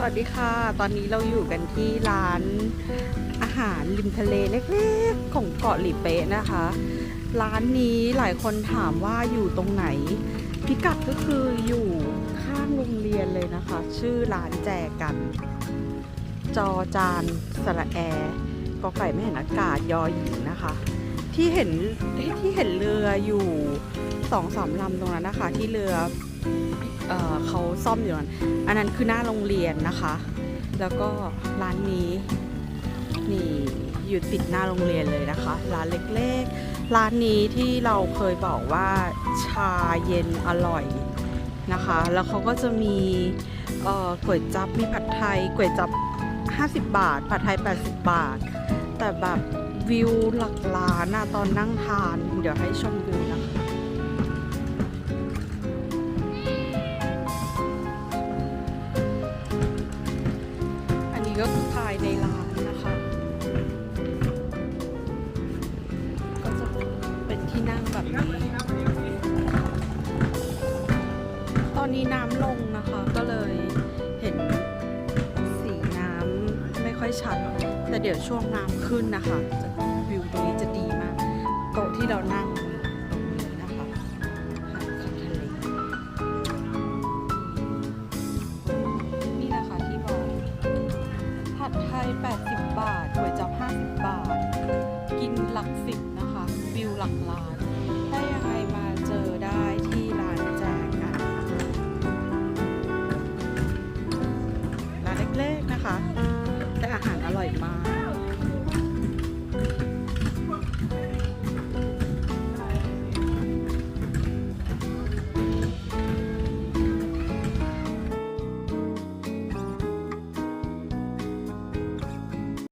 สวัสดีค่ะ ตอนนี้เราอยู่กันที่ร้านอาหารริมทะเลเล็กๆของเกาะหลีเป๊ะนะคะ ร้านนี้หลายคนถามว่าอยู่ตรงไหน พิกัดก็คืออยู่ข้างโรงเรียนเลยนะคะ ชื่อร้านแจกัน จอจานสระแอกอไก่ไม่เห็นอากาศยอหญิงนะคะ ที่เห็นที่เห็นเรืออยู่สองสามลำตรงนั้นนะคะ ที่เรือ เเขาซ่อมอยู่นั้นอันนั้นคือหน้าโรงเรียนนะคะ แล้วก็ร้านนี้นี่อยู่ติดหน้าโรงเรียนเลยนะคะ ร้านเล็กๆ ร้านนี้ที่เราเคยบอกว่าชาเย็นอร่อยนะคะ แล้วเขาก็จะมีก๋วยจับมีผัดไทยก๋วยจับ 50 บาท ผัดไทย 80 บาท แต่แบบวิวหลักล้านอะตอนนั่งทาน เดี๋ยวให้ชมวิวนะคะ ก็คือภายในร้านนะคะ ก็จะเป็นที่นั่งแบบนี้ตอนนี้น้ำลงนะคะ ก็เลยเห็นสีน้ำไม่ค่อยชัด แต่เดี๋ยวช่วงน้ำขึ้นนะคะจะวิวตรงนี้จะดีมาก โต๊ะที่เรานั่ง ย 80 บาทก๋วยจั๊บ50 บาท กินหลักสิบนะคะ วิวหลักล้าน